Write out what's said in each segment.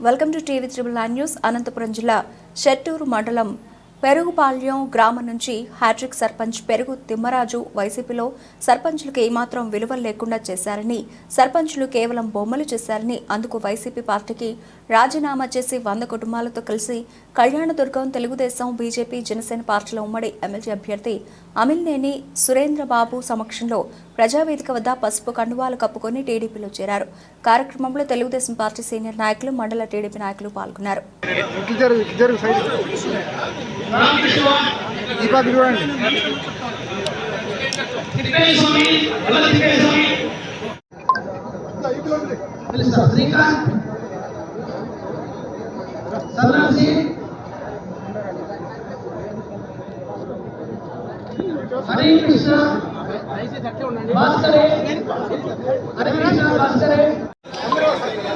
Welcome to TV triple nine news Anantapuram జిల్లా షెట్టూరు మండలం పెరుగుపాళ్యం గ్రామం నుంచి హ్యాట్రిక్ సర్పంచ్ పెరుగు తిమ్మరాజు వైసీపీలో సర్పంచులకు ఏమాత్రం విలువలు లేకుండా చేశారని సర్పంచులు కేవలం బొమ్మలు చేశారని అందుకు వైసీపీ పార్టీకి రాజీనామా చేసి వంద కుటుంబాలతో కలిసి కళ్యాణదుర్గం తెలుగుదేశం బీజేపీ జనసేన పార్టీల ఉమ్మడి ఎమ్మెల్యే అభ్యర్థి అమిల్నేని సురేంద్రబాబు సమక్షంలో ప్రజావేదిక వద్ద పసుపు కండువాలు కప్పుకొని టీడీపీలో చేరారు. కార్యక్రమంలో తెలుగుదేశం పార్టీ సీనియర్ నాయకులు మండల టీడీపీ నాయకులు పాల్గొన్నారు. ఇట్లు హరే కృష్ణ భాస్కరే హరే కృష్ణ భాస్కరే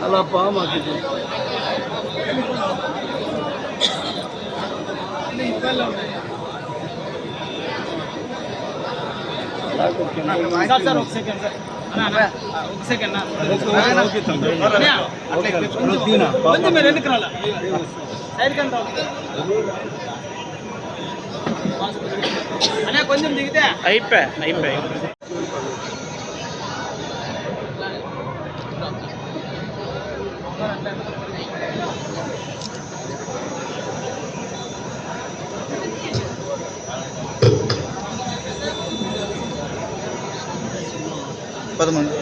అలా పాము సార్ సార్ ఒక సెకండ్ సార్ అన్న, అన్న, ఒక సెకండ్ అన్న. అన్నయ్య, కొంచెం మీరు వెనక్కి రాలా సైడ్ కంత అనే కొంచెం దిగితే అయిపోయా అయిపోయా పదమంది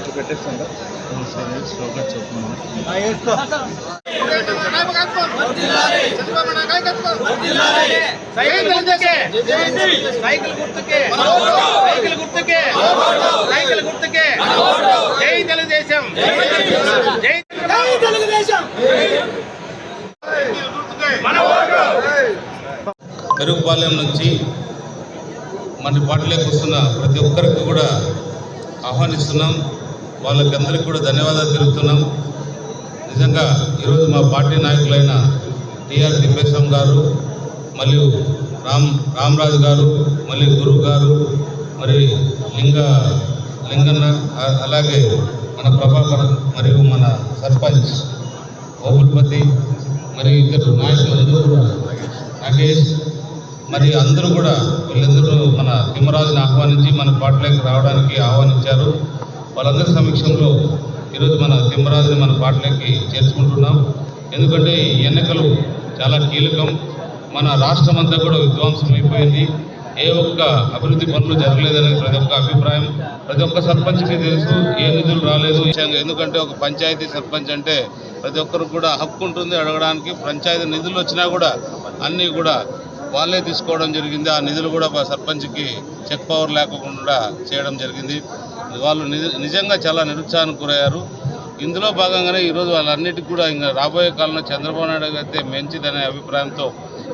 చెప్తున్నాను సైకిల్ గుర్తుకే సైకిల్ గుర్తుకే సైకిల్ గుర్తుకే సైకిల్ గుర్తుకే జై తెలుగుదేశం జై తెలుగుదేశం మెరుగుపాలెం నుంచి మన పాటలోకి వస్తున్న ప్రతి ఒక్కరికి కూడా ఆహ్వానిస్తున్నాం. వాళ్ళకందరికీ కూడా ధన్యవాదాలు తెలుపుతున్నాం. నిజంగా ఈరోజు మా పార్టీ నాయకులైన టిఆర్ తిప్పేశం గారు మరియు రామ్ రామరాజు గారు మళ్ళీ గురువు గారు మరి లింగ లింగన్న అలాగే మన ప్రభాకర్ మరియు మన సర్పంచ్ ఓపుల్పతి మరి ఇద్దరు నాయకులందరూ కూడా నాగేష్ మరి అందరూ కూడా వీళ్ళందరూ మన తిమ్మరాజుని ఆహ్వానించి మన పాటలోకి రావడానికి ఆహ్వానించారు. వాళ్ళందరి సమక్షంలో ఈరోజు మన తిమ్మరాజుని మన పార్టీలోకి చేర్చుకుంటున్నాం. ఎందుకంటే ఈ ఎన్నికలు చాలా కీలకం. మన రాష్ట్రం అంతా కూడా విధ్వంసం అయిపోయింది. ఏ ఒక్క అభివృద్ధి పనులు జరగలేదనేది ప్రతి ఒక్క అభిప్రాయం. ప్రతి ఒక్క సర్పంచ్కి తెలుసు ఏ నిధులు రాలేదు. ఎందుకంటే ఒక పంచాయతీ సర్పంచ్ అంటే ప్రతి ఒక్కరు కూడా హక్కు ఉంటుంది అడగడానికి. పంచాయతీ నిధులు వచ్చినా కూడా అన్నీ కూడా వాళ్ళే తీసుకోవడం జరిగింది. ఆ నిధులు కూడా సర్పంచ్కి చెక్ పవర్ లేకుండా చేయడం జరిగింది. వాళ్ళు నిజ- నిజంగా చాలా నిరుత్సాహానికి గురయ్యారు ఇందులో భాగంగానే ఈరోజు వాళ్ళన్నిటికీ కూడా ఇంకా రాబోయే కాలంలో చంద్రబాబు నాయుడు అయితే మంచిదనే అభిప్రాయంతో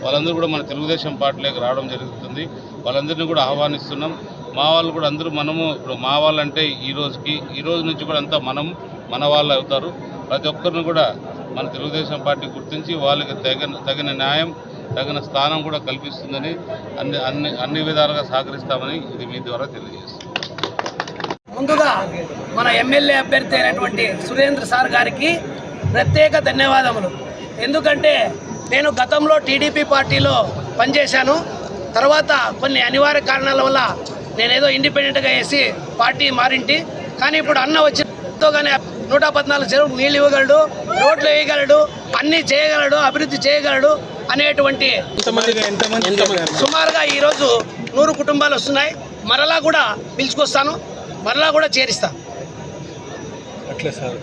వాళ్ళందరూ కూడా మన తెలుగుదేశం పార్టీలోకి రావడం జరుగుతుంది. వాళ్ళందరినీ కూడా ఆహ్వానిస్తున్నాం. మా వాళ్ళు కూడా అందరూ మనము ఇప్పుడు మా వాళ్ళంటే ఈ రోజుకి ఈ రోజు నుంచి కూడా అంతా మనం మన వాళ్ళు అవుతారు. ప్రతి ఒక్కరిని కూడా మన తెలుగుదేశం పార్టీ గుర్తించి వాళ్ళకి తగిన తగిన న్యాయం తగిన స్థానం కూడా కల్పిస్తుందని అన్ని అన్ని అన్ని విధాలుగా సహకరిస్తామని ఇది మీ ద్వారా తెలియజేస్తుంది ముందుగా మన ఎమ్మెల్యే అభ్యర్థి అయినటువంటి సురేంద్ర సార్ గారికి ప్రత్యేక ధన్యవాదములు. ఎందుకంటే నేను గతంలో టీడీపీ పార్టీలో పనిచేశాను. తర్వాత కొన్ని అనివార్య కారణాల వల్ల నేనేదో ఇండిపెండెంట్గా వేసి పార్టీ మారింటి. కానీ ఇప్పుడు అన్న వచ్చితో కానీ నూట పద్నాలుగు చెరువు నీళ్ళు ఇవ్వగలడు రోడ్లు వేయగలడు అన్నీ చేయగలడు అభివృద్ధి చేయగలడు అనేటువంటి సుమారుగా ఈరోజు నూరు కుటుంబాలు వస్తున్నాయి. మరలా కూడా పిలుచుకొస్తాను. మరలా కూడా చేరిస్తాను అట్లే సార్.